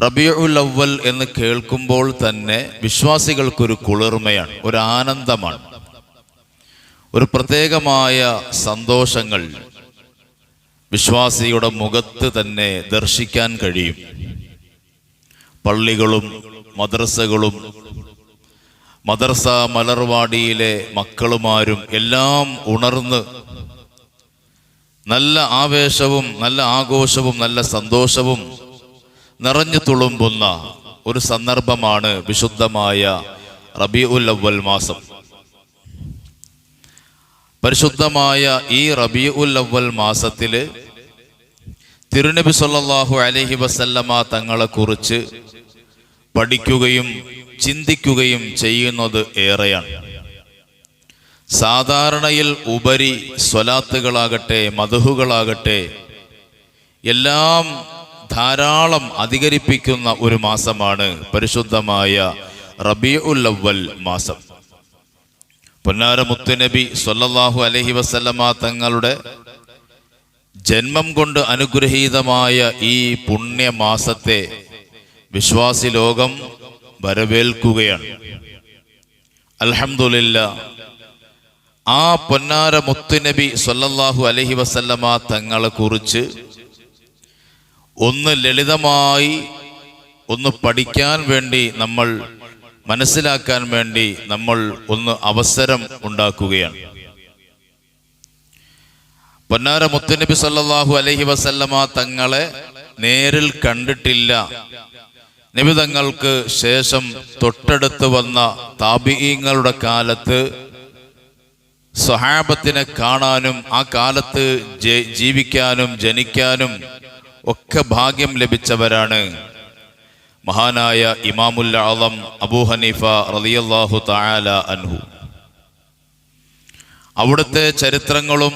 റബിയുൽ അവൽ എന്ന് കേൾക്കുമ്പോൾ തന്നെ വിശ്വാസികൾക്കൊരു കുളിർമയാണ് ഒരു ആനന്ദമാണ്. ഒരു പ്രത്യേകമായ സന്തോഷങ്ങൾ വിശ്വാസിയുടെ മുഖത്ത് തന്നെ ദർശിക്കാൻ കഴിയും. പള്ളികളും മദ്രസകളും മദർസ മലർവാടിയിലെ മക്കളുമാരും എല്ലാം ഉണർന്ന് നല്ല ആവേശവും നല്ല ആഘോഷവും നല്ല സന്തോഷവും നിറഞ്ഞു തുളുമ്പുന്ന ഒരു സന്ദർഭമാണ് വിശുദ്ധമായ റബി ഉൽ അവൽ മാസം. പരിശുദ്ധമായ ഈ റബി ഉൽ അവൽ മാസത്തിൽ തിരുനബി സല്ലാഹു അലൈഹി വസല്ലമ തങ്ങളെക്കുറിച്ച് പഠിക്കുകയും ചിന്തിക്കുകയും ചെയ്യുന്നത് ഏറെയാണ്. സാധാരണയിൽ ഉപരി സ്വലാത്തുകളാകട്ടെ മധുഹുകളാകട്ടെ എല്ലാം ധാരാളം അധികരിപ്പിക്കുന്ന ഒരു മാസമാണ് പരിശുദ്ധമായ റബി അവൽ മാസം. പൊന്നാര മുത്തുനബി സൊല്ലാഹു അലൈഹി വസല്ലമ തങ്ങളുടെ ജന്മം കൊണ്ട് അനുഗ്രഹീതമായ ഈ പുണ്യമാസത്തെ വിശ്വാസി ലോകം വരവേൽക്കുകയാണ്. അൽഹംദുലില്ല ആ പൊന്നാര മുത്തുനബി സൊല്ലാഹു അലഹി വസല്ലമ തങ്ങളെ കുറിച്ച് ഒന്ന് ലളിതമായി ഒന്ന് പഠിക്കാൻ വേണ്ടി നമ്മൾ മനസ്സിലാക്കാൻ വേണ്ടി നമ്മൾ ഒന്ന് അവസരം ഉണ്ടാക്കുകയാണ്. പൊന്നാര മുത്തുനബി സല്ലാഹു അലഹി വസല്ലമ തങ്ങളെ നേരിൽ കണ്ടിട്ടില്ല. നബി തങ്ങൾക്ക് ശേഷം തൊട്ടടുത്ത് വന്ന താപിഈങ്ങളുടെ കാലത്ത് സ്വഹാബത്തിനെ കാണാനും ആ കാലത്ത് ജീവിക്കാനും ജനിക്കാനും ഒക്കെ ഭാഗ്യം ലഭിച്ചവരാണ്. മഹാനായ ഇമാമുൽ ആളം അബൂ ഹനീഫ റളിയല്ലാഹു തആല അൻഹു. അവിടുത്തെ ചരിത്രങ്ങളും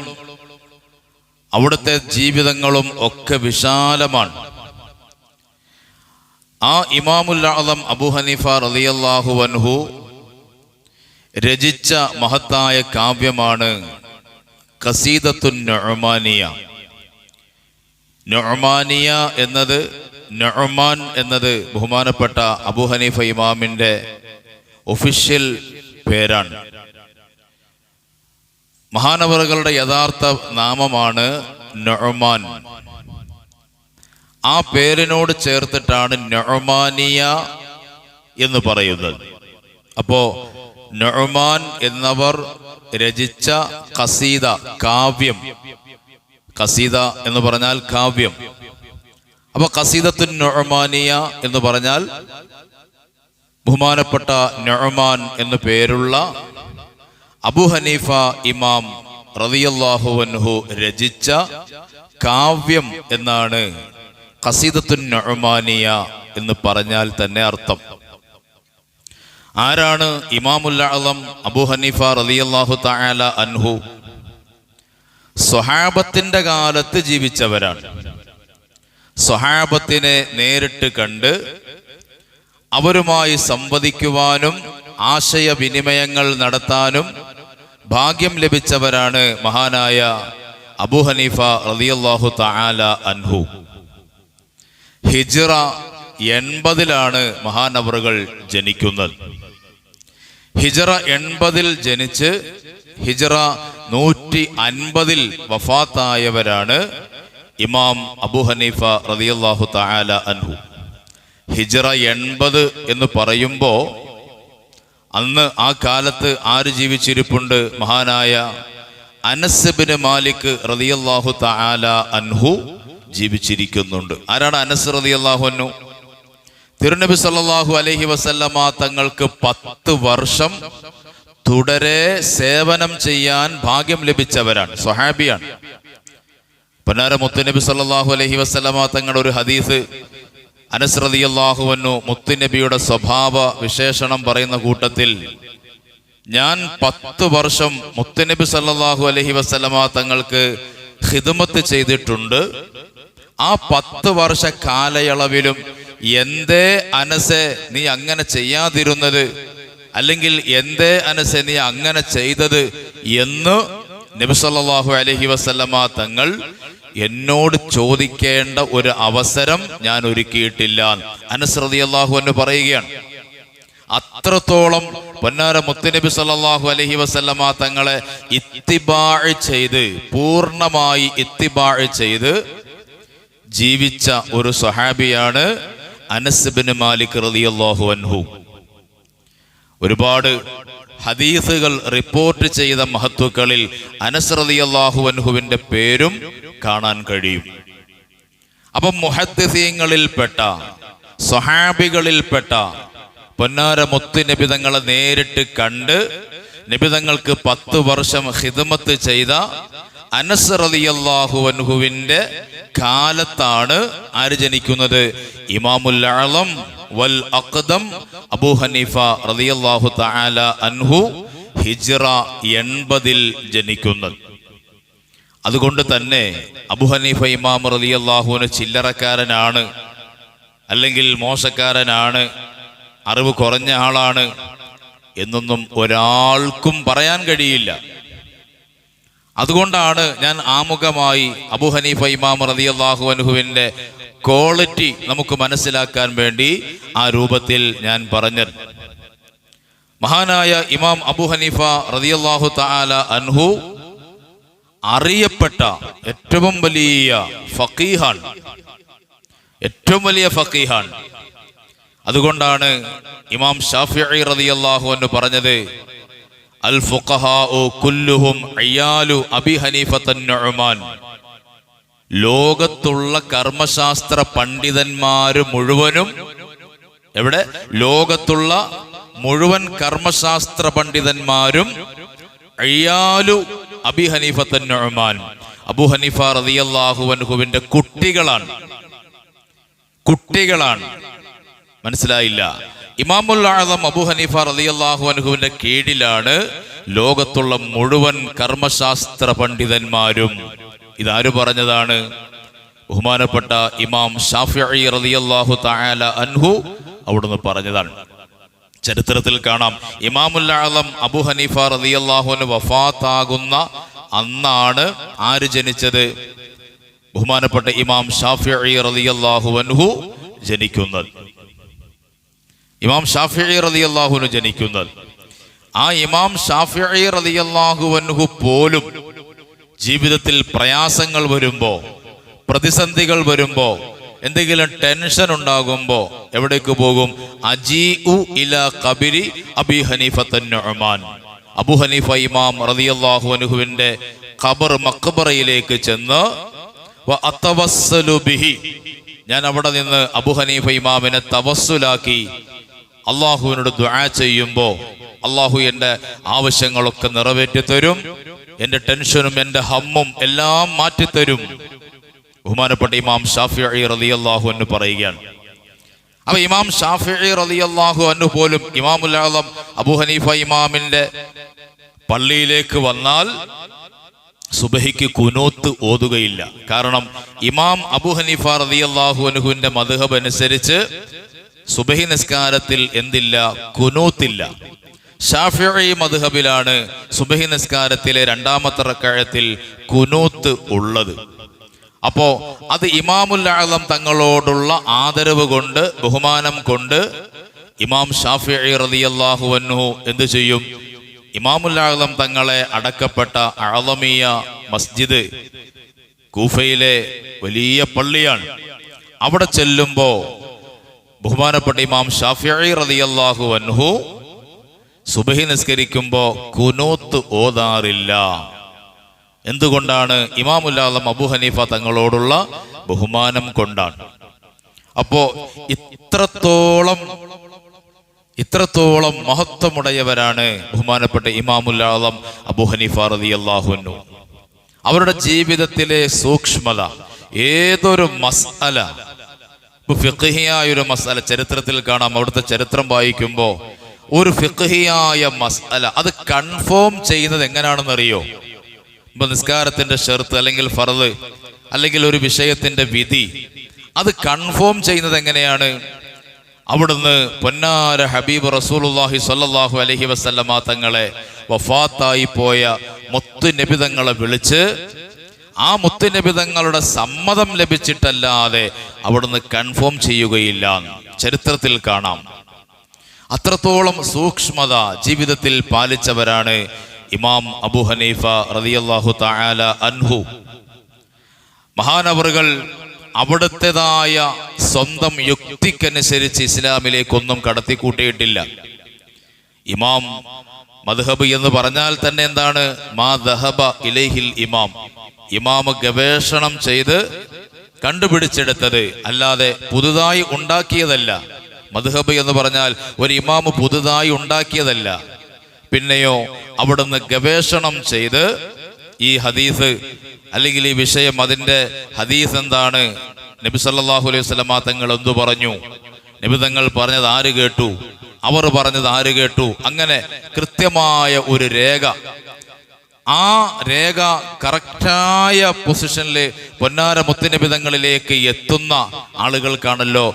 അവിടുത്തെ ജീവിതങ്ങളും ഒക്കെ വിശാലമാണ്. ആ ഇമാമുൽ ആളം അബൂ ഹനീഫ റളിയല്ലാഹു അൻഹു രചിച്ച മഹത്തായ കാവ്യമാണ് കസീദത്തുൻ നൊഹമാനിയ നൊഹമാനിയ എന്നത് നൊഹമാൻ എന്നത് ബഹുമാനപ്പെട്ട അബു ഹനീഫ ഇമാമിന്റെ ഒഫീഷ്യൽ പേരാണ്. മഹാനവറുകളുടെ യഥാർത്ഥ നാമമാണ് നൊഹമാൻ ആ പേരിനോട് ചേർത്തിട്ടാണ് നൊഹമാനിയ എന്ന് പറയുന്നത്. അപ്പോ നൊമാൻ എന്നവർ രചിച്ച കസീദ കാവ്യം. കസീദ എന്ന് പറഞ്ഞാൽ കാവ്യം. അപ്പൊ കസീദത്തു നൊഹ്മാനിയ എന്ന് പറഞ്ഞാൽ ബഹുമാനപ്പെട്ട നൊഹ്മാൻ എന്നു പേരുള്ള അബു ഹനീഫ ഇമാം റളിയല്ലാഹു അൻഹു രചിച്ച കാവ്യം എന്നാണ് കസീദത്തു നൊഹ്മാനിയ എന്ന് പറഞ്ഞാൽ തന്നെ അർത്ഥം. ആരാണ് ഇമാമുൽ അളം അബു ഹനീഫ റളിയല്ലാഹു തആല അൻഹു? സ്വഹാബത്തിന്റെ കാലത്ത് ജീവിച്ചവരാണ്. സ്വഹാബത്തിനെ നേരിട്ട് കണ്ട് അവരുമായി സംവദിക്കുവാനും ആശയവിനിമയങ്ങൾ നടത്താനും ഭാഗ്യം ലഭിച്ചവരാണ് മഹാനായ അബു ഹനീഫ റളിയല്ലാഹു തആല അൻഹു. ഹിജ്റ എൺപതിലാണ് മഹാനവറുകൾ ജനിക്കുന്നത്. ഹിജ്റ എൺപതിൽ ജനിച്ച് ഹിജറ നൂറ്റി അൻപതിൽ വഫാത്തായവരാണ് ഇമാം അബു ഹനീഫ റളിയല്ലാഹു തആല അൻഹു. ഹിജറ എൺപത് എന്ന് പറയുമ്പോൾ അന്ന് ആ കാലത്ത് ആര് ജീവിച്ചിരിപ്പുണ്ട്? മഹാനായ അനസ്ബിന് മാലിക് റളിയല്ലാഹു താല അൻഹു ജീവിച്ചിരിക്കുന്നുണ്ട്. ആരാണ് അനസ് റളിയല്ലാഹു അൻഹു? തിരുനബി സല്ലാഹു അലഹി വസല്ലമ തങ്ങൾക്ക് പത്ത് വർഷം തുടരെ സേവനം ചെയ്യാൻ ഭാഗ്യം ലഭിച്ചവരാണ് സ്വഹാബിയാണ്. പൊന്നാര മുത്തുനബി സല്ലാഹു അലഹി വസല്ലമ തങ്ങളുടെ ഒരു ഹദീസ് അനസ് അള്ളാഹുവന്നു മുത്തുനബിയുടെ സ്വഭാവ വിശേഷണം പറയുന്ന കൂട്ടത്തിൽ ഞാൻ പത്ത് വർഷം മുത്തുനബി സല്ലാഹു അലഹി വസല്ലമ തങ്ങൾക്ക് ഹിദമത്ത് ചെയ്തിട്ടുണ്ട്. ആ പത്ത് വർഷ കാലയളവിലും എന്തേ അനസെ നീ അങ്ങനെ ചെയ്യാതിരുന്നത്? അല്ലെങ്കിൽ എന്തേ അനസെ നീ അങ്ങനെ ചെയ്തത് എന്ന് നബി അലഹി വസല്ലമ തങ്ങൾ എന്നോട് ചോദിക്കേണ്ട ഒരു അവസരം ഞാൻ ഒരുക്കിയിട്ടില്ല അനസ്രതി അള്ളാഹു എന്ന് പറയുകയാണ്. അത്രത്തോളം പൊന്നാര മുത്തുനബി സല്ലല്ലാഹു അലഹി വസല്ലമ തങ്ങളെ ഇത്തിബാഴ് ചെയ്ത് പൂർണമായി ഇത്തിബാഴ് ചെയ്ത് ജീവിച്ച ഒരു സ്വഹാബിയാണ് അനസ് ബിൻ മാലിക് റളിയല്ലാഹു അൻഹു. ഒരുപാട് ഹദീസുകൾ റിപ്പോർട്ട് ചെയ്ത മഹത്വക്കളിൽ അനസ് റളിയല്ലാഹു അൻഹുവിന്റെ പേരും കാണാൻ കഴിയും. അപ്പം മുഹദ്ദിസീങ്ങളിൽപ്പെട്ട സ്വഹാബികളിൽപ്പെട്ട പൊന്നാര മുത്ത് നിബിതങ്ങളെ നേരിട്ട് കണ്ട് നിബിതങ്ങൾക്ക് പത്ത് വർഷം ഹിദമത്ത് ചെയ്ത അനസ് റളിയല്ലാഹു കാലത്താണ് ആര് ജനിക്കുന്നത്? ഇമാമുൽ വൽ അഖദം. അബൂ ഹനീഫ റളിയല്ലാഹു തആല അൻഹു ഹിജ്റ എൺപതിൽ ജനിക്കുന്നത്. അതുകൊണ്ട് തന്നെ അബു ഹനീഫ ഇമാം റളിയല്ലാഹുവിന് ചില്ലറക്കാരനാണ് അല്ലെങ്കിൽ മോശക്കാരനാണ് അറിവ് കുറഞ്ഞ ആളാണ് എന്നൊന്നും ഒരാൾക്കും പറയാൻ കഴിയില്ല. അതുകൊണ്ടാണ് ഞാൻ ആമുഖമായി അബുഹനീഫ ഇമാം അള്ളാഹു അൻഹുവിന്റെ ക്വാളിറ്റി നമുക്ക് മനസ്സിലാക്കാൻ വേണ്ടി ആ രൂപത്തിൽ ഞാൻ പറഞ്ഞത്. മഹാനായ ഇമാം അബു ഹനീഫ റളിയല്ലാഹു തആല അൻഹു അറിയപ്പെട്ട ഏറ്റവും വലിയ ഫക്കീഹാൻ ഏറ്റവും വലിയ ഫക്കീഹാൻ അതുകൊണ്ടാണ് ഇമാം ഷാഫി റതിയല്ലാഹു എന്ന് പറഞ്ഞത് അബി ലോകത്തുള്ള കർമ്മശാസ്ത്ര പണ്ഡിതന്മാര് മുഴുവനും എവിടെ? ലോകത്തുള്ള മുഴുവൻ കർമ്മശാസ്ത്ര പണ്ഡിതന്മാരും അയ്യാലു അബി ഹനീഫത്തൻ നുഅ്മാൻ. അബു ഹനീഫ റളിയല്ലാഹു അൻഹുവിന്റെ കുട്ടികളാണ്. കുട്ടികളാണ്. മനസ്സിലായില്ല. ഇമാമുൽ ആദം അബു ഹനീഫ റളിയല്ലാഹു അനുഹുവിന്റെ കീഴിലാണ് ലോകത്തുള്ള മുഴുവൻ കർമ്മശാസ്ത്ര പണ്ഡിതന്മാരും. ഇതാര് പറഞ്ഞതാണ്? ബഹുമാനപ്പെട്ട ഇമാം ഷാഫിഈ റളിയല്ലാഹു തആല അൻഹു അവിടുന്ന് പറഞ്ഞതാണ്. ചരിത്രത്തിൽ കാണാം. ഇമാമുൽ ആദം അബു ഹനീഫ റളിയല്ലാഹുവിന് വഫാത്താകുന്ന അന്നാണ് ആര് ജനിച്ചത്? ബഹുമാനപ്പെട്ട ഇമാം ഷാഫിഈ റളിയല്ലാഹു അൻഹു ജനിക്കുന്നത്. ഇമാം റതി അള്ളാഹുവിന് ജനിക്കുന്നത്. ആ ഇമാം ഷാഫി അൻഹു പോലും ജീവിതത്തിൽ പ്രയാസങ്ങൾ വരുമ്പോ പ്രതിസന്ധികൾ വരുമ്പോ എന്തെങ്കിലും ടെൻഷൻ ഉണ്ടാകുമ്പോ എവിടേക്ക് പോകും? അജീ ഇല കബിരി അബി ഹനീഫത്തൻ നുഅ്മാൻ. അബു ഹനീഫ ഇമാം റളിയല്ലാഹു അൻഹുവിന്റെ ഖബർ മക്ബറയിലേക്ക് ചെന്ന് ഞാൻ അവിടെ നിന്ന് അബു ഹനീഫ ഇമാമിനെ തവസ്സുലാക്കി അള്ളാഹുവിനോട് ദ്വാ ചെയ്യുമ്പോൾ അള്ളാഹു എന്റെ ആവശ്യങ്ങളൊക്കെ നിറവേറ്റി തരും എന്റെ ടെൻഷനും എന്റെ ഹമ്മും എല്ലാം മാറ്റിത്തരും. ബഹുമാനപ്പെട്ട ഇമാം ഷാഫി അലി റലി അള്ളാഹു എന്ന് പറയുകയാണ്. അപ്പൊ ഇമാം ഷാഫി റലി അള്ളാഹു അൻഹു പോലും ഇമാമുൽ ആദം അബു ഹനീഫ ഇമാമിന്റെ പള്ളിയിലേക്ക് വന്നാൽ സുബഹിക്ക് കുനോത്ത് ഓതുകയില്ല. കാരണം ഇമാം അബു ഹനീഫ റലി അള്ളാഹു അനുഹുവിന്റെ മധുഹബ് അനുസരിച്ച് സുബഹി നിസ്കാരത്തിൽ എന്തില്ല? കുനൂത്തില്ല. ഷാഫി മധുഹബിലാണ് സുബഹി നിസ്കാരത്തിലെ രണ്ടാമത്തെ റക്കഴത്തിൽ കുനൂത്ത് ഉള്ളത്. അപ്പോ അത് ഇമാമുൽ ആലം തങ്ങളോടുള്ള ആദരവ് കൊണ്ട് ബഹുമാനം കൊണ്ട് ഇമാം ഷാഫി റളിയല്ലാഹു അൻഹു എന്തു ചെയ്യും? ഇമാമുൽ ആലം തങ്ങളെ അടക്കപ്പെട്ട അളമിയ മസ്ജിദ് കൂഫയിലെ വലിയ പള്ളിയാണ്. അവിടെ ചെല്ലുമ്പോ ബഹുമാനപ്പെട്ട ഇമാം ഷാഫിഈ റളിയല്ലാഹു അൻഹു സുബഹി നിസ്കരിക്കുമ്പോ കുനൂത്ത് ഓതാറില്ല. എന്തുകൊണ്ടാണ് ഇമാമുല്ലാദം അബു ഹനീഫ തങ്ങളോടുള്ള ബഹുമാനം കൊണ്ടാണ്? അപ്പോ ഇത്രത്തോളം ഇത്രത്തോളം മഹത്വമുടയവരാണ് ബഹുമാനപ്പെട്ട ഇമാമുല്ലാദം അബു ഹനീഫ റതി അള്ളാഹുനു അവരുടെ ജീവിതത്തിലെ സൂക്ഷ്മത ഏതൊരു മസ്അല ഇപ്പൊ ഫിഖഹിയായ ഒരു മസാല ചരിത്രത്തിൽ കാണാം. അവിടുത്തെ ചരിത്രം വായിക്കുമ്പോൾ ഒരു ഫിഖഹിയായ മസാല അത് കൺഫേം ചെയ്യുന്നത് എങ്ങനെയാണെന്ന് അറിയോ? ഇപ്പൊ നിസ്കാരത്തിന്റെ ഷെർത്ത് അല്ലെങ്കിൽ ഫറദ് അല്ലെങ്കിൽ ഒരു വിഷയത്തിന്റെ വിധി അത് കൺഫേം ചെയ്യുന്നത് എങ്ങനെയാണ്? അവിടുന്ന് പൊന്നാര ഹബീബ് റസൂലുള്ളാഹി സല്ലാഹു അലഹി വസല്ലമ തങ്ങളെ വഫാത്തായി പോയ മൊത്ത നബിതങ്ങളെ വിളിച്ച് ആ മുത്തുനബിതങ്ങളുടെ സമ്മതം ലഭിച്ചിട്ടല്ലാതെ അവിടുന്ന് കൺഫേം ചെയ്യുകയില്ല. ചരിത്രത്തിൽ കാണാം. അത്രത്തോളം സൂക്ഷ്മത ജീവിതത്തിൽ പാലിച്ചവരാണ് ഇമാം അബു ഹനീഫ റളിയല്ലാഹു തആല അൻഹു. മഹാനവറുകൾ അവിടുത്തേതായ സ്വന്തം യുക്തിക്കനുസരിച്ച് ഇസ്ലാമിലേക്കൊന്നും കടത്തിക്കൂട്ടിയിട്ടില്ല. ഇമാം മദ്ഹബ് എന്ന് പറഞ്ഞാൽ തന്നെ എന്താണ്? മാ ദഹബ ഇലൈഹിൽ ഇമാം. ഇമാം ഗവേഷണം ചെയ്ത് കണ്ടുപിടിച്ചെടുത്തത് അല്ലാതെ പുതുതായി ഉണ്ടാക്കിയതല്ല. മധുഹബ് എന്ന് പറഞ്ഞാൽ ഒരു ഇമാമ് പുതുതായി ഉണ്ടാക്കിയതല്ല. പിന്നെയോ അവിടുന്ന് ഗവേഷണം ചെയ്ത് ഈ ഹദീസ് അല്ലെങ്കിൽ ഈ വിഷയം അതിന്റെ ഹദീസ് എന്താണ്? നബി സല്ലാഹു അലൈഹി വസല്ലമ തങ്ങൾ എന്തു പറഞ്ഞു? നബി തങ്ങൾ പറഞ്ഞത് ആര് കേട്ടു? അവർ പറഞ്ഞത് ആര് കേട്ടു? അങ്ങനെ കൃത്യമായ ഒരു രേഖ ആ രേഖ കറക്റ്റായ പൊസിഷനിൽ പൊന്നാര വിധങ്ങളിലേക്ക് എത്തുന്ന ആളുകൾക്കാണല്ലോ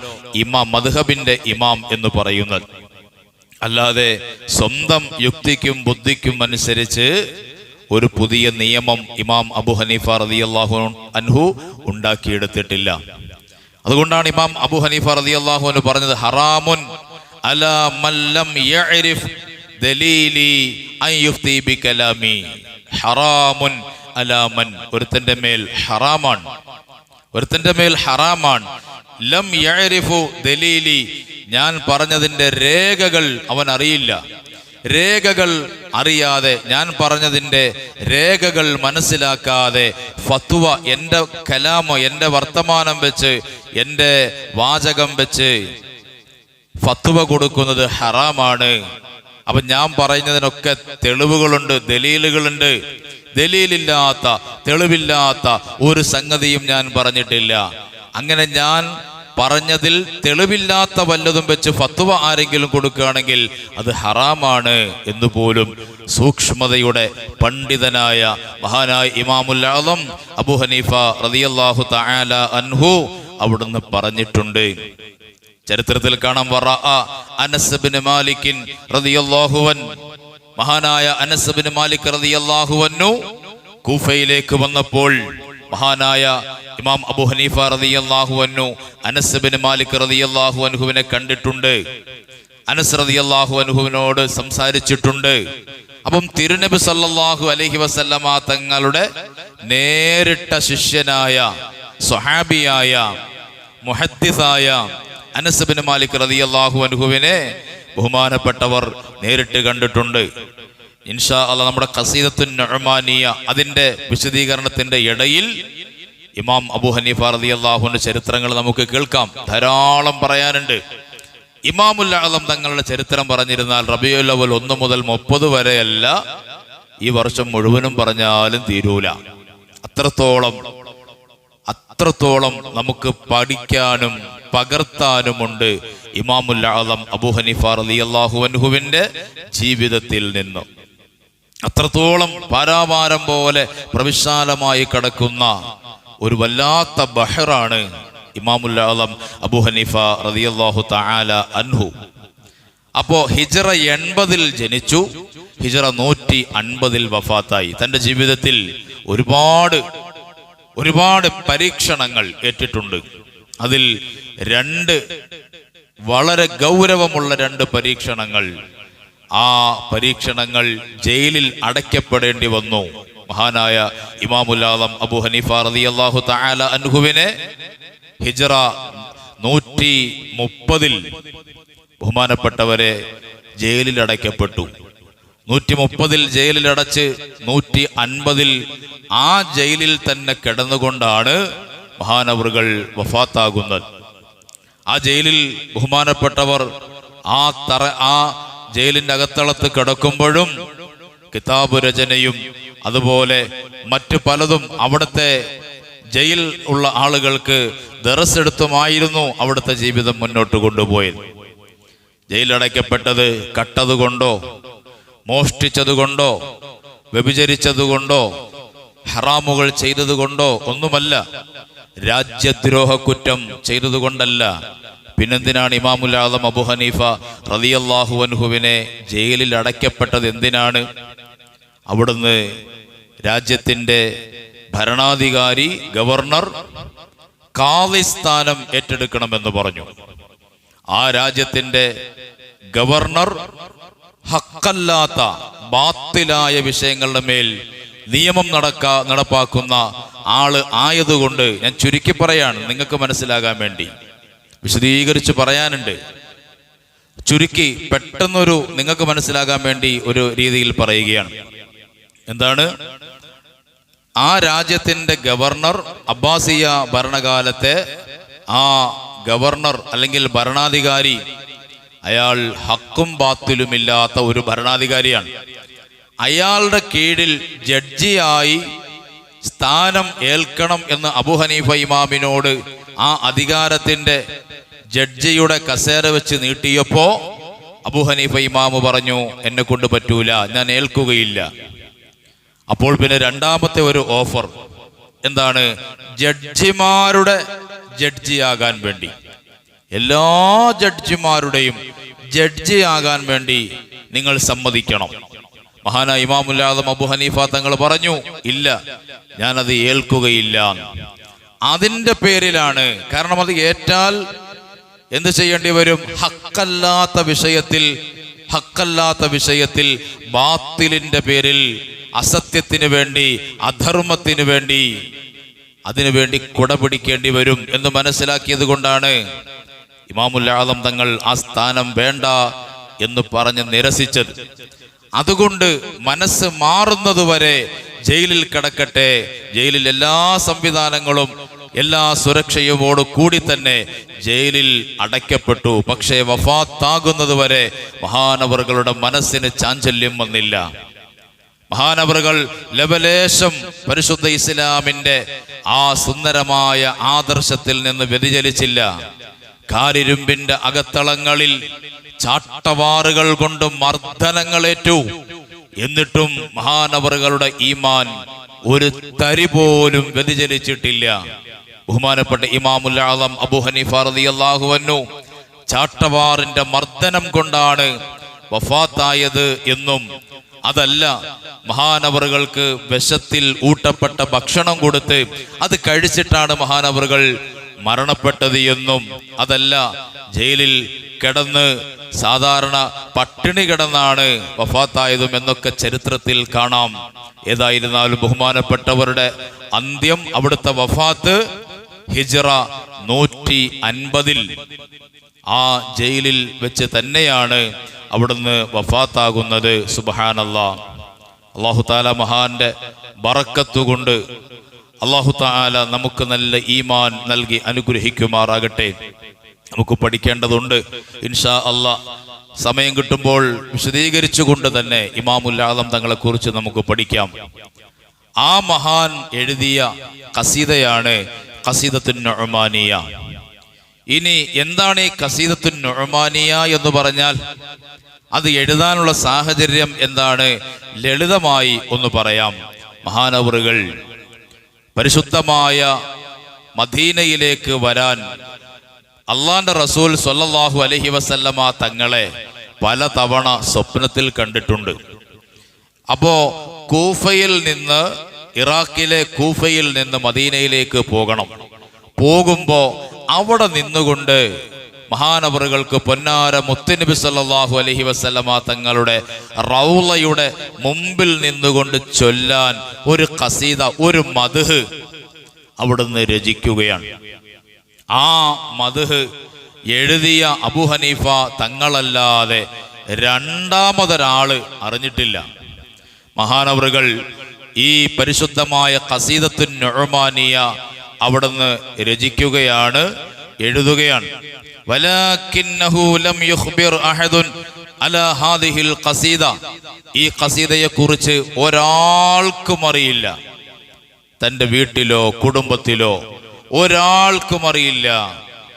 ഇമാം മധുഹബിന്റെ ഇമാം എന്ന് പറയുന്നത്. അല്ലാതെ സ്വന്തം യുക്തിക്കും ബുദ്ധിക്കും അനുസരിച്ച് ഒരു പുതിയ നിയമം ഇമാം അബു ഹനീഫ റതി അള്ളാഹു അൻഹു ഉണ്ടാക്കിയെടുത്തിട്ടില്ല. അതുകൊണ്ടാണ് ഇമാം അബു ഹനീഫ റളിയല്ലാഹു അൻഹു പറഞ്ഞത് ഹറാമുൻ അല മല്ലം ദലീലി ബി കലാമി ഹറാമുൻ അലാമൻ ഒരുത്തന്റെ മേൽ ഹറാമാണ്. ഒരുത്തന്റെ മേൽ ഹറാമാണ്. ലം യഅരിഫു ദലീലി. ഞാൻ പറഞ്ഞതിന്റെ രേഖകൾ അവൻ അറിയില്ല. രേഖകൾ അറിയാതെ ഞാൻ പറഞ്ഞതിന്റെ രേഖകൾ മനസ്സിലാക്കാതെ ഫത്വ എന്റെ കലാമോ എന്റെ വർത്തമാനം വെച്ച് എന്റെ വാചകം വെച്ച് ഫത്വ കൊടുക്കുന്നത് ഹറാമാണ്. അപ്പൊ ഞാൻ പറയുന്നതിനൊക്കെ തെളിവുകളുണ്ട് ദലീലുകളുണ്ട്. ദലീലില്ലാത്ത തെളിവില്ലാത്ത ഒരു സംഗതിയും ഞാൻ പറഞ്ഞിട്ടില്ല. അങ്ങനെ ഞാൻ പറഞ്ഞതിൽ തെളിവില്ലാത്ത വല്ലതും വെച്ച് ഫത്വ ആരെങ്കിലും കൊടുക്കുകയാണെങ്കിൽ അത് ഹറാമാണ് എന്ന് പോലും സൂക്ഷ്മതയുടെ പണ്ഡിതനായ മഹാനായ ഇമാമുൽ ആദം അബു ഹനീഫ റളിയല്ലാഹു തആല അൻഹു അവിടുന്ന് പറഞ്ഞിട്ടുണ്ട്. ചരിത്രത്തിൽ കാണാം. വറ അനസ് ബിൻ മാലിക്കിൻ റളിയല്ലാഹു അൻ മഹാനായ അനസ് ബിൻ മാലിക് റളിയല്ലാഹു അൻഹു കൂഫയിലേക്ക് വന്നപ്പോൾ മഹാനായ ഇമാം അബു ഹനീഫ റളിയല്ലാഹു അൻഹു അനസ് ബിൻ മാലിക് റളിയല്ലാഹു അൻഹുവിനെ കണ്ടിട്ടുണ്ട്. അനസ് റളിയല്ലാഹു അൻഹുവിനോട് സംസാരിച്ചിട്ടുണ്ട്. അപ്പം തിരുനബി സല്ലല്ലാഹു അലൈഹി വസല്ലമ തങ്ങളുടെ നേരിട്ട ശിഷ്യനായ സ്വഹാബിയായ മുഹദ്ദിസായ അനസ് മാലിക് മാലിക് റളിയല്ലാഹു അനുഹുവിനെ ബഹുമാനപ്പെട്ടവർ നേരിട്ട് കണ്ടിട്ടുണ്ട്. ഇൻഷാ അല്ല നമ്മുടെ ഖസീദത്തുൻ നുഅ്മാനിയ അതിന്റെ വിശദീകരണത്തിന്റെ ഇടയിൽ ഇമാം അബു ഹനീഫ റളിയല്ലാഹുവിന്റെ ചരിത്രങ്ങൾ നമുക്ക് കേൾക്കാം. ധാരാളം പറയാനുണ്ട്. ഇമാമുൽ തങ്ങളുടെ ചരിത്രം പറഞ്ഞിരുന്നാൽ റബിയുൽ അവൽ ഒന്ന് മുതൽ മുപ്പത് വരെയല്ല ഈ വർഷം മുഴുവനും പറഞ്ഞാലും തീരൂല. അത്രത്തോളം അത്രത്തോളം നമുക്ക് പഠിക്കാനും പകർത്താനുമുണ്ട് ഇമാമുൽ ആലം അബു ഹനീഫ അള്ളാഹു അൻഹുവിന്റെ ജീവിതത്തിൽ നിന്നും. അത്രത്തോളം പാരാപാരം പോലെ പ്രവിശാലമായി കിടക്കുന്ന ഒരു വല്ലാത്ത ബഹറാണ് ഇമാമുൽ ആലം അബു ഹനീഫ റളിയല്ലാഹു തആല അൻഹു. അപ്പോ ഹിജറ എൺപതിൽ ജനിച്ചു. ഹിജറ നൂറ്റി അൻപതിൽ വഫാത്തായി. തന്റെ ജീവിതത്തിൽ ഒരുപാട് ഒരുപാട് പരീക്ഷണങ്ങൾ ഏറ്റിട്ടുണ്ട്. അതിൽ രണ്ട് വളരെ ഗൗരവമുള്ള രണ്ട് പരീക്ഷണങ്ങൾ. ആ പരീക്ഷണങ്ങൾ ജയിലിൽ അടയ്ക്കപ്പെടേണ്ടി വന്നു. മഹാനായ ഇമാമുല്ലാദം അബു ഹനീഫ റതി അള്ളാഹു തആല അൻഹുവിനെ ഹിജറ നൂറ്റി മുപ്പതിൽ ബഹുമാനപ്പെട്ടവരെ ജയിലിൽ അടയ്ക്കപ്പെട്ടു. നൂറ്റി മുപ്പതിൽ ജയിലിലടച്ച് നൂറ്റി അൻപതിൽ ആ ജയിലിൽ തന്നെ കിടന്നുകൊണ്ടാണ് മഹാനവറുകൾ വഫാത്താകുന്നത്. ആ ജയിലിൽ ബഹുമാനപ്പെട്ടവർ ആ തറ ആ ജയിലിന്റെ അകത്തളത്ത് കിടക്കുമ്പോഴും കിതാബ് രചനയും അതുപോലെ മറ്റു പലതും അവിടുത്തെ ജയിൽ ഉള്ള ആളുകൾക്ക് ദറസെടുത്തുമായിരുന്നു അവിടുത്തെ ജീവിതം മുന്നോട്ട് കൊണ്ടുപോയത്. ജയിലടയ്ക്കപ്പെട്ടത് കട്ടതുകൊണ്ടോ മോഷ്ടിച്ചതുകൊണ്ടോ വ്യഭിചരിച്ചതുകൊണ്ടോ ഹറാമുകൾ ചെയ്തതുകൊണ്ടോ ഒന്നുമല്ല. രാജ്യദ്രോഹ കുറ്റം ചെയ്തതുകൊണ്ടല്ല. പിന്നെന്തിനാണ് ഇമാമുൽ ആദം അബു ഹനീഫ റളിയല്ലാഹു അൻഹുവിനെ ജയിലിൽ അടയ്ക്കപ്പെട്ടത്? എന്തിനാണ്? അവിടുന്ന് രാജ്യത്തിന്റെ ഭരണാധികാരി ഗവർണർ കാളി സ്ഥാനം ഏറ്റെടുക്കണമെന്ന് പറഞ്ഞു. ആ രാജ്യത്തിന്റെ ഗവർണർ ഹക്കല്ലാത്ത ബാത്തിലായ വിഷയങ്ങളുടെ മേൽ നിയമം നടക്ക നടപ്പാക്കുന്ന ആൾ ആയതുകൊണ്ട് ഞാൻ ചുരുക്കി പറയാണ് നിങ്ങൾക്ക് മനസ്സിലാകാൻ വേണ്ടി. വിശദീകരിച്ച് പറയാനുണ്ട്. ചുരുക്കി പെട്ടെന്നൊരു നിങ്ങൾക്ക് മനസ്സിലാകാൻ വേണ്ടി ഒരു രീതിയിൽ പറയുകയാണ്. എന്താണ്? ആ രാജ്യത്തിന്റെ ഗവർണർ അബ്ബാസിയ ഭരണകാലത്തെ ആ ഗവർണർ അല്ലെങ്കിൽ ഭരണാധികാരി അയാൾ ഹക്കും ബാത്തിലുമില്ലാത്ത ഒരു ഭരണാധികാരിയാണ്. അയാളുടെ കീഴിൽ ജഡ്ജിയായി സ്ഥാനം ഏൽക്കണം എന്ന് അബു ഹനീഫ ഇമാമിനോട് ആ അധികാരത്തിന്റെ ജഡ്ജിയുടെ കസേര വെച്ച് നീട്ടിയപ്പോ അബു ഹനീഫ ഇമാമ് പറഞ്ഞു എന്നെ കൊണ്ട് പറ്റൂല ഞാൻ ഏൽക്കുകയില്ല. അപ്പോൾ പിന്നെ രണ്ടാമത്തെ ഒരു ഓഫർ എന്താണ്? ജഡ്ജിമാരുടെ ജഡ്ജിയാകാൻ വേണ്ടി. എല്ലാ ജഡ്ജിമാരുടെയും ജഡ്ജി ആകാൻ വേണ്ടി നിങ്ങൾ സമ്മതിക്കണം. മഹാന ഇമാമുല്ലാദം അബു ഹനീഫ തങ്ങൾ പറഞ്ഞു ഇല്ല ഞാനത് ഏൽക്കുകയില്ല. അതിന്റെ പേരിലാണ് കാരണം അത് ഏറ്റാൽ എന്ത് ചെയ്യേണ്ടി വരും? ഹക്കല്ലാത്ത വിഷയത്തിൽ ഹക്കല്ലാത്ത വിഷയത്തിൽ ബാത്തിലിന്റെ പേരിൽ അസത്യത്തിന് വേണ്ടി അധർമ്മത്തിന് വേണ്ടി അതിനുവേണ്ടി കുട പിടിക്കേണ്ടി വരും എന്ന് മനസ്സിലാക്കിയത് കൊണ്ടാണ് ഇമാമുൽ ആലം തങ്ങൾ ആ സ്ഥാനം വേണ്ട എന്ന് പറഞ്ഞ് നിരസിച്ചത്. അതുകൊണ്ട് മനസ്സ് മാറുന്നതുവരെ ജയിലിൽ കിടക്കട്ടെ. ജയിലിൽ എല്ലാ സംവിധാനങ്ങളും എല്ലാ സുരക്ഷയോട് കൂടി തന്നെ ജയിലിൽ അടയ്ക്കപ്പെട്ടു. പക്ഷേ വഫാത്താകുന്നത് വരെ മഹാനവറുകളുടെ മനസ്സിന് ചാഞ്ചല്യം വന്നില്ല. മഹാനവറുകൾ ലബലേശം പരിശുദ്ധ ഇസ്ലാമിന്റെ ആ സുന്ദരമായ ആദർശത്തിൽ നിന്ന് വ്യതിചലിച്ചില്ല. കാരിരുമ്പിന്റെ അകത്തളങ്ങളിൽ ചാട്ടവാറുകൾ കൊണ്ട് മർദ്ദനങ്ങളേറ്റു. എന്നിട്ടും മഹാനവറുകളുടെ ഈമാൻ ഒരു തരി പോലും വ്യതിചലിച്ചിട്ടില്ല. ബഹുമാനപ്പെട്ട ഇമാമുൽ ആലം അബു ഹനീഫ റളിയല്ലാഹു അൻഹു ചാട്ടവാറിന്റെ മർദ്ദനം കൊണ്ടാണ് വഫാത്തായത് എന്നും അതല്ല മഹാനവറുകൾക്ക് വിശത്തിൽ ഊട്ടപ്പെട്ട ഭക്ഷണം കൊടുത്ത് അത് കഴിച്ചിട്ടാണ് മഹാനവറുകൾ മരണപ്പെട്ടത് എന്നും. അതല്ല ജയിലിൽ കിടന്ന് സാധാരണ പട്ടിണി കിടന്നാണ് വഫാത്തായതും എന്നൊക്കെ ചരിത്രത്തിൽ കാണാം. ഏതായിരുന്നാലും ബഹുമാനപ്പെട്ടവരുടെ അന്ത്യം അവിടുത്തെ വഫാത്ത് ഹിജറ നൂറ്റി അൻപതിൽ. ആ ജയിലിൽ വെച്ച് തന്നെയാണ് അവിടുന്ന് വഫാത്താകുന്നത്. സുബഹാനല്ല. അള്ളാഹു താല മഹാന്റെ ബറക്കത്തുകൊണ്ട് അള്ളാഹു താല നമുക്ക് നല്ല ഈമാൻ നൽകി അനുഗ്രഹിക്കുമാറാകട്ടെ. നമുക്ക് പഠിക്കേണ്ടതുണ്ട്. ഇൻഷാ അള്ളാ സമയം കിട്ടുമ്പോൾ വിശദീകരിച്ചുകൊണ്ട് തന്നെ ഇമാമുൽ ആദം തങ്ങളെ കുറിച്ച് നമുക്ക് പഠിക്കാം. ആ മഹാൻ എഴുതിയ കസീതയാണ് കസീദത്തുൻ നൊമാനിയ ഇനി എന്താണ് ഈ കസീദത്തു നൊഴമാനിയ എന്ന് പറഞ്ഞാൽ? അത് എഴുതാനുള്ള സാഹചര്യം എന്താണ്? ലളിതമായി ഒന്ന് പറയാം. മഹാനവറുകൾ പരിശുദ്ധമായ മദീനയിലേക്ക് വരാൻ അള്ളാന്റെ റസൂൽ സൊല്ലാഹു അലഹി വസല്ലമ തങ്ങളെ പല തവണ സ്വപ്നത്തിൽ കണ്ടിട്ടുണ്ട്. അപ്പോ കൂഫയിൽ നിന്ന് ഇറാഖിലെ കൂഫയിൽ നിന്ന് മദീനയിലേക്ക് പോകണം. പോകുമ്പോ അവിടെ നിന്നുകൊണ്ട് മഹാനവറുകൾക്ക് പൊന്നാര മുത്തനബി സല്ലാഹു അലഹി വസ്ലമ തങ്ങളുടെ റൗളയുടെ മുമ്പിൽ നിന്നുകൊണ്ട് ചൊല്ലാൻ ഒരു കസീത ഒരു മധുഹ് അവിടുന്ന് രചിക്കുകയാണ്. ആ മധുഹ് എഴുതിയ അബു ഹനീഫ തങ്ങളല്ലാതെ രണ്ടാമതൊരാൾ അറിഞ്ഞിട്ടില്ല. മഹാനവറുകൾ ഈ പരിശുദ്ധമായ കസീദത്തുൻ നൊഴമാനിയ അവിടുന്ന് രചിക്കുകയാണ് എഴുതുകയാണ്. ഈ ഖസീദയെ കുറിച്ച് ഒരാൾക്കും അറിയില്ല. തന്റെ വീട്ടിലോ കുടുംബത്തിലോ ഒരാൾക്കും അറിയില്ല.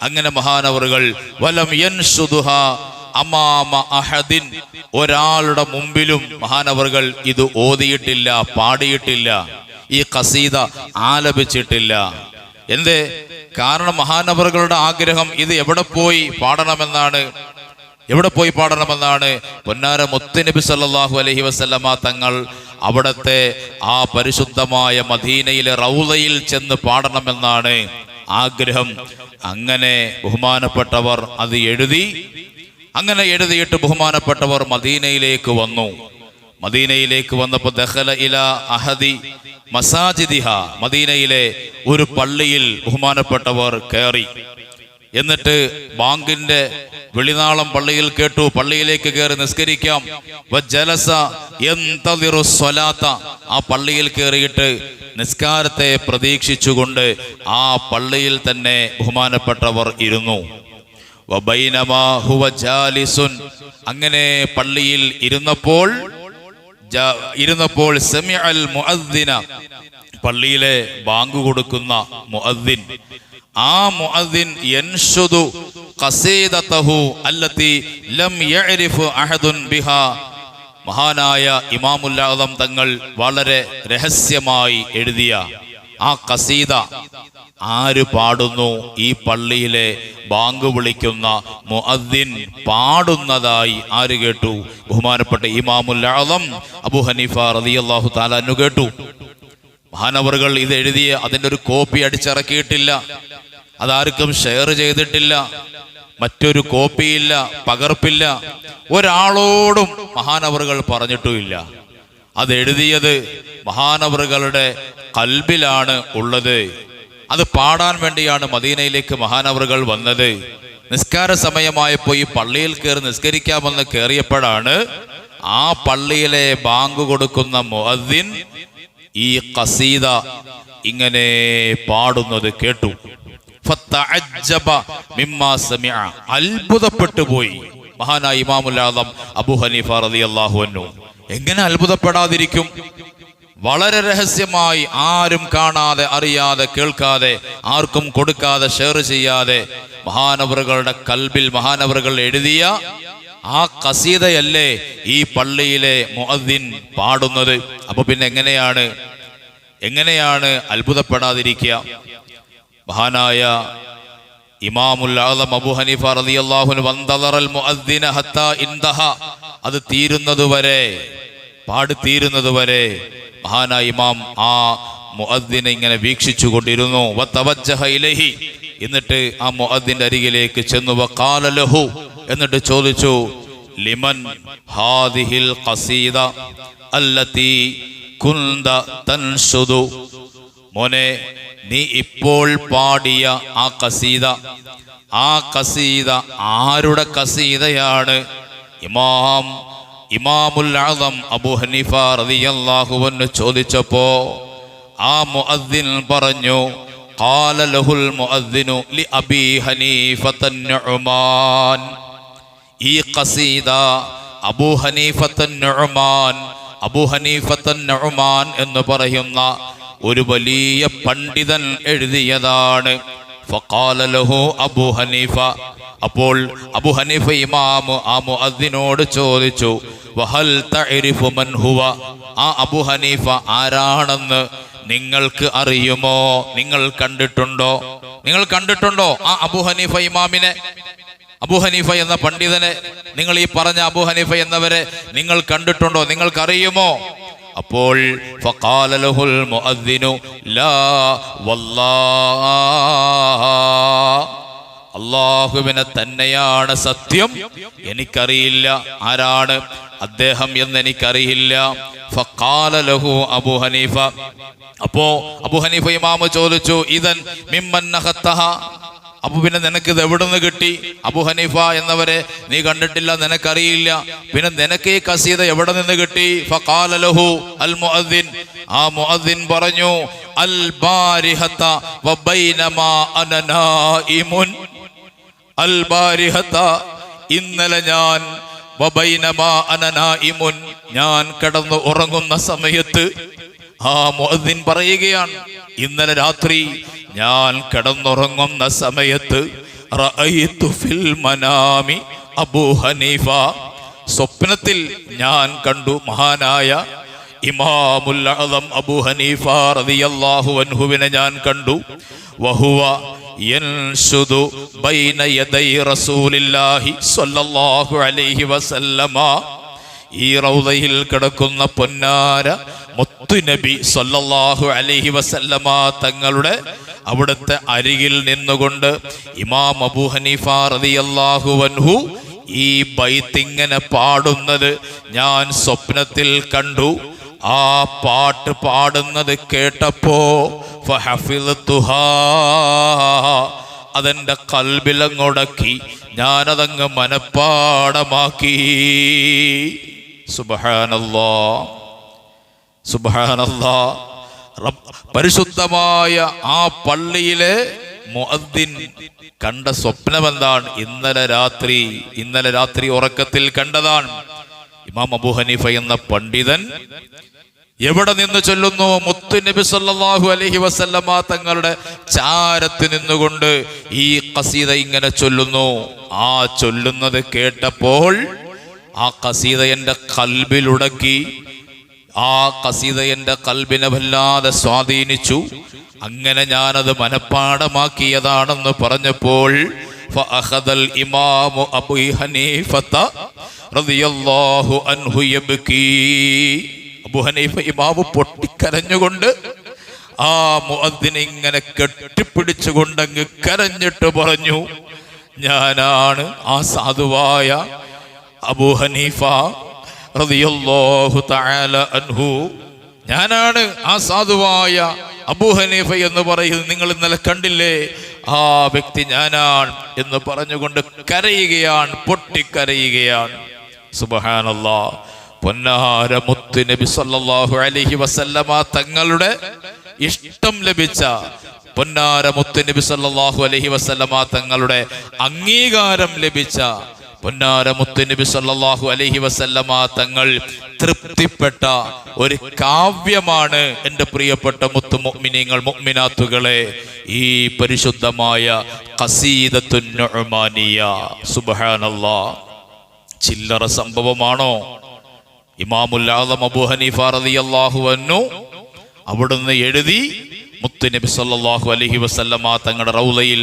അങ്ങനെ മഹാനവറുകൾ വലം അമാമ അഹദിൻ. ഒരാളുടെ മുമ്പിലും മഹാനവറുകൾ ഇത് ഓതിയിട്ടില്ല പാടിയിട്ടില്ല. ഈ കസീത ആലപിച്ചിട്ടില്ല. എന്തേ? കാരണം മഹാനവറുകളുടെ ആഗ്രഹം ഇത് എവിടെ പോയി പാടണമെന്നാണ്. എവിടെ പോയി പാടണമെന്നാണ്. പൊന്നാര മുത്തുനബി സല്ലാഹു അലഹി വസല്ലമ തങ്ങൾ അവിടത്തെ ആ പരിശുദ്ധമായ മദീനയിലെ റൗലയിൽ ചെന്ന് പാടണമെന്നാണ് ആഗ്രഹം. അങ്ങനെ ബഹുമാനപ്പെട്ടവർ അത് എഴുതി. അങ്ങനെ എഴുതിയിട്ട് ബഹുമാനപ്പെട്ടവർ മദീനയിലേക്ക് വന്നു. മദീനയിലേക്ക് വന്നപ്പോൾ ദഹല ഇല അഹദി മസാജിദിഹ മദീനയിലെ ഒരു പള്ളിയിൽ ബഹുമാനപ്പെട്ടവർ കയറി. എന്നിട്ട് ബാങ്കിന്റെ വെളിനാളം പള്ളിയിൽ കേട്ടു പള്ളിയിലേക്ക് കയറി നിസ്കരിക്കാം. സ്വലാത്ത. ആ പള്ളിയിൽ കയറിയിട്ട് നിസ്കാരത്തെ പ്രതീക്ഷിച്ചുകൊണ്ട് ആ പള്ളിയിൽ തന്നെ ബഹുമാനപ്പെട്ടവർ ഇരുന്നു. അങ്ങനെ പള്ളിയിൽ ഇരുന്നപ്പോൾ ഇരുന്നപ്പോൾ മുഅദ്ദിന പള്ളിയിലെ ബാങ്ക് കൊടുക്കുന്ന മുഅദ്ദിൻ. ആ മുഅദ്ദിൻ യൻഷുദു ഖസീദതഹു അല്ലത്തി ലം യഅരിഫു അഹദുൻ ബിഹാ. മഹാനായ ഇമാമുൽ ആദം തങ്ങൾ വളരെ രഹസ്യമായി എഴുതിയ ആ കസീദ ആര് പാടുന്നു? ഈ പള്ളിയിലെ ബാങ്ക് വിളിക്കുന്ന മുഅദ്ദിൻ പാടുന്നതായി ആര് കേട്ടു? ബഹുമാനപ്പെട്ട ഇമാമുൽ ആദം അബു ഹനീഫ റളിയല്ലാഹു തആല അന്നു കേട്ടു. മഹാനവറുകൾ ഇത് എഴുതിയ അതിന്റെ ഒരു കോപ്പി അടിച്ചിറക്കിയിട്ടില്ല. അതാർക്കും ഷെയർ ചെയ്തിട്ടില്ല. മറ്റൊരു കോപ്പിയില്ല പകർപ്പില്ല. ഒരാളോടും മഹാനവറുകൾ പറഞ്ഞിട്ടുമില്ല. അതെഴുതിയത് മഹാനവറുകളുടെ കൽബിലാണ് ഉള്ളത്. അത് പാടാൻ വേണ്ടിയാണ് മദീനയിലേക്ക് മഹാനവറുകൾ വന്നത്. നിസ്കാര സമയമായപ്പോൾ ഈ പള്ളിയിൽ കയറി നിസ്കരിക്കാമെന്ന് കയറിയപ്പോഴാണ് ആ പള്ളിയിലെ ബാങ്ക് കൊടുക്കുന്ന മുഅദ്ദിൻ ഈ കസീദ ഇങ്ങനെ പാടുന്നത് കേട്ടു. അത്ഭുതപ്പെട്ടു പോയി. മഹാനായ ഇമാമുൽ ആദം അബു ഹനീഫ റളിയല്ലാഹു അൻഹു. എങ്ങനെ അത്ഭുതപ്പെടാതിരിക്കും? വളരെ രഹസ്യമായി ആരും കാണാതെ അറിയാതെ കേൾക്കാതെ ആർക്കും കൊടുക്കാതെ ഷെയർ ചെയ്യാതെ മഹാനവറുകളുടെ കൽബിൽ മഹാനവറുകൾ എഴുതിയ ആ കസീതയല്ലേ ഈ പള്ളിയിലെ മുഅദ്ദിൻ പാടുന്നത്? അപ്പൊ പിന്നെ എങ്ങനെയാണ്? എങ്ങനെയാണ് അത്ഭുതപ്പെടാതിരിക്കുക? മഹാനായ ഇമാമുൽ ആദം അബു ഹനീഫ റളിയല്ലാഹു വന്തദറൽ മുഅദ്ദിന ഹത്താ ഇൻതഹ. അത് തീരുന്നതുവരെ പാടി തീരുന്നതുവരെ മഹാനായ ഇമാം ആ മുഅദ്ദിനെ ഇങ്ങനെ വീക്ഷിച്ചു കൊണ്ടിരുന്നു ഇലൈഹി. എന്നിട്ട് ആ മുഅദ്ദിന്റെ അരികിലേക്ക് ചെന്നു. വഖാല ലഹു. എന്നിട്ട് ചോദിച്ചു ലിമൻ ഹാദിഹിൽ ഖസീദ അല്ലതി കുന്ത തൻസുദു? മോനെ നീ ഇപ്പോൾ പാടിയ ആ കസീത ആ കസീത ആരുടെ കസീതയാണ് ഇമാം ഇമാമുൽ ആദം അബു ഹനീഫ റളിയല്ലാഹു അൻഹു ചോദിച്ചപ്പോ ആ മുഅദ്ദിൻ പറഞ്ഞു قال له المؤذن لأبي حنيفة النعمان ഈ കസീദ അബൂ ഹനീഫത്തൻ നുഅ്മാൻ അബൂ ഹനീഫത്തൻ നുഅ്മാൻ എന്ന് പറയുന്ന ഒരു വലിയ പണ്ഡിതൻ എഴുതിയതാണ് ഫഖാല ലഹു അബൂ ഹനീഫ അപ്പോൾ അബൂ ഹനീഫ ആ മുഅദ്ദിനോട് ചോദിച്ചു വഹൽ തഅരിഫു മൻ ഹുവ? ആ അബൂ ഹനീഫ ആരാണെന്ന് നിങ്ങൾക്ക് അറിയുമോ? നിങ്ങൾ കണ്ടിട്ടുണ്ടോ? നിങ്ങൾ കണ്ടിട്ടുണ്ടോ? ആ അബൂ ഹനീഫ ഇമാമിനെ അബു ഹനീഫ എന്ന പണ്ഡിതനെ നിങ്ങൾ ഈ പറഞ്ഞ അബു ഹനീഫ എന്നവരെ നിങ്ങൾ കണ്ടിട്ടുണ്ടോ? നിങ്ങൾക്ക് അറിയുമോ അപ്പോൾ മുഅദ്ദിനു ലാ വല്ലാഹ് അള്ളാഹുവിനെ തന്നെയാണ് സത്യം. എനിക്കറിയില്ല ആരാണ് അദ്ദേഹം എന്ന് എനിക്കറിയില്ല. ലഹു അബു ഹനീഫ. അപ്പോ അബു ഹനീഫ ഇമാമ ചോദിച്ചു ഇതൻ മിമ്മൻ അപ്പൊ പിന്നെ നിനക്ക് ഇത് എവിടെ നിന്ന് കിട്ടി? അബു ഹനീഫ എന്നവരെ നീ കണ്ടിട്ടില്ല നിനക്കറിയില്ല. പിന്നെ നിനക്ക് ഈ കസീത എവിടെ നിന്ന് കിട്ടി? ഫഖാല ലഹു അൽ മുഅദ്ദിൻ. ആ മുഅദ്ദിൻ പറഞ്ഞു അൽ ബാരിഹത വബൈനമാ നായിമുൻ അൽ ബാരിഹത ഇന്നലെ ഞാൻ വബൈനമാ അന നായിമുൻ ഞാൻ കിടന്നു ഉറങ്ങുന്ന സമയത്ത് ആ മുഅദ്ദിൻ പറയുകയാണ് ഇന്നലെ രാത്രി ഞാൻ കിടന്നുറങ്ങുന്ന സമയത്ത് റഅയ്തു ഫിൽ മനാമി അബൂ ഹനീഫ സ്വപ്നത്തിൽ ഞാൻ കണ്ടു മഹാനായ ഇമാമുൽ അബൂ ഹനീഫ റളിയല്ലാഹു അൻഹുവിനെ ഞാൻ കണ്ടു. വഹുവ യൻഷുദു ബൈന الله صلى സ്വല്ലല്ലാഹു അലൈഹി വസല്ലമ ഈ റൗദയിൽ കിടക്കുന്ന പൊന്നാര മുത്തുനബി സല്ലല്ലാഹു അലൈഹി വസല്ലമ തങ്ങളുടെ അവിടുത്തെ അരികിൽ നിന്നുകൊണ്ട് ഇമാം അബൂ ഹനീഫ റളിയല്ലാഹു അൻഹു ഈ ബൈത്തിങ്ങനെ പാടുന്നത് ഞാൻ സ്വപ്നത്തിൽ കണ്ടു. ആ പാട്ട് പാടുന്നത് കേട്ടപ്പോ. അതെന്റെ കൽബിലങ്ങൊടക്കി ഞാനതങ്ങ് മനപ്പാടമാക്കി. സുബഹാനല്ലാ സുബഹാനല്ലാ. പരിശുദ്ധമായ ആ പള്ളിയിലെ മുഅദ്ദിൻ കണ്ട സ്വപ്നമെന്താണ്? ഇന്നലെ രാത്രി ഇന്നലെ രാത്രി ഉറക്കത്തിൽ കണ്ടതാണ്. ഇമാം അബു ഹനീഫ എന്ന പണ്ഡിതൻ എവിടെ നിന്ന് ചൊല്ലുന്നു? മുത്തു നബി സല്ലാഹു അലഹി വസല്ലമ തങ്ങളുടെ ചാരത്ത് നിന്നുകൊണ്ട് ഈ കസീത ഇങ്ങനെ ചൊല്ലുന്നു. ആ ചൊല്ലുന്നത് കേട്ടപ്പോൾ ആ കസീത എന്റെ കൽബിലുടക്കി ആ കസീത എന്റെ കൽബിനെ വല്ലാതെ സ്വാധീനിച്ചു. അങ്ങനെ ഞാനത് മനഃപ്പാടമാക്കിയതാണെന്ന് പറഞ്ഞപ്പോൾ ഫഅഖദൽ ഇമാമു അബൂ ഹനീഫത്ത റളിയല്ലാഹു അൻഹു യബ്കീ അബൂ ഹനീഫ ഇമാമു പൊട്ടിക്കരഞ്ഞുകൊണ്ട് ആ മുഅദ്ദിനെ ഇങ്ങനെ കെട്ടിപ്പിടിച്ചുകൊണ്ടങ്ങ് കരഞ്ഞിട്ട് പറഞ്ഞു ഞാനാണ് ആ സാധുവായ അബു ഹനീഫ റളിയല്ലാഹു തആല അൻഹു. ഞാനാണ് ആ സാധുവായ അബൂ ഹനീഫ എന്ന് പറയുന്നത് നിങ്ങൾ ഇന്നലെ കണ്ടില്ലേ? ആ വ്യക്തി ഞാനാണ് എന്ന് പറഞ്ഞുകൊണ്ട് കരയുകയാണ് പൊട്ടിക്കരയുകയാണ്. സുബഹാനല്ലാ. പൊന്നാര മുത്ത് നബി സല്ലല്ലാഹു അലൈഹി വസല്ലമ തങ്ങളുടെ ഇഷ്ടം ലഭിച്ച പൊന്നാര മുത്ത് നബി സല്ലല്ലാഹു അലൈഹി വസല്ലമ തങ്ങളുടെ അംഗീകാരം ലഭിച്ച പൊന്നാര സല്ലാഹു അലഹി വസല്ലമ തങ്ങൾ തൃപ്തിപ്പെട്ട ഒരു കാവ്യമാണ് എന്റെ പ്രിയപ്പെട്ട മുത്തു മുഅ്മിനീങ്ങൾ മുഗ്മിനാത്തുകളെ ഈ പരിശുദ്ധമായ ഖസീദത്തുൻ നുഅ്മാനിയ. സുബ്ഹാനല്ലാഹ് ചില്ലറ സംഭവമാണോ? ഇമാമുൽ ആദം അബൂ ഹനീഫ റളിയല്ലാഹു അൻഹു അവിടുന്ന് എഴുതി മുത്തു നബി സല്ലല്ലാഹു അലൈഹി വസല്ലമ തങ്ങളുടെ റൗലയിൽ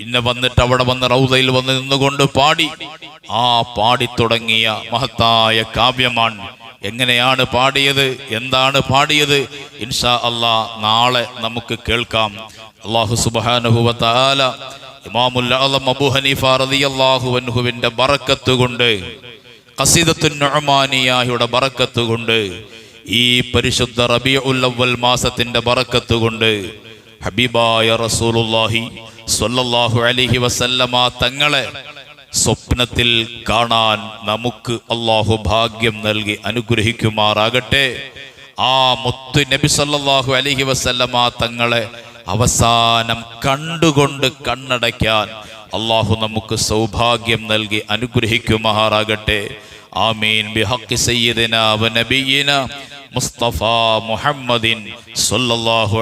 പിന്നെ വന്നിട്ട് അവിടെ വന്ന് റൗദയിൽ വന്ന് നിന്നുകൊണ്ട് പാടി. ആ പാടി തുടങ്ങിയ മഹത്തായ കാവ്യമാണ് എങ്ങനെയാണ് പാടിയത്? എന്താണ് പാടിയത്? ഇൻഷാ അള്ളാ നാളെ നമുക്ക് കേൾക്കാം. അള്ളാഹു തആല ഇമാമുൽ അബൂ ഹനീഫ ബറക്കത്ത് കൊണ്ട് നുഅ്മാനിയായുടെ ബറക്കത്ത് കൊണ്ട് ഈ പരിശുദ്ധ റബീഉൽ ഉല്ലവൽ മാസത്തിന്റെ ബറക്കത്ത് കൊണ്ട് ഹബീബായ റസൂലുള്ളാഹി സ്വല്ലല്ലാഹു അലൈഹി വസല്ലമ തങ്ങളെ സ്വപ്നത്തിൽ കാണാൻ നമുക്ക് അള്ളാഹു ഭാഗ്യം നൽകി അനുഗ്രഹിക്കുമാറാകട്ടെ. ആ മുത്തു നബി സല്ലാഹു അലൈഹി വസല്ലമ തങ്ങളെ അവസാനം കണ്ടുകൊണ്ട് കണ്ണടയ്ക്കാൻ അള്ളാഹു നമുക്ക് സൗഭാഗ്യം നൽകി അനുഗ്രഹിക്കുമാറാകട്ടെ. ആമീൻ. ബിഹഖി സയ്യിദിന വ മുസ്തഫ മുഹമ്മദിൻ സല്ലല്ലാഹു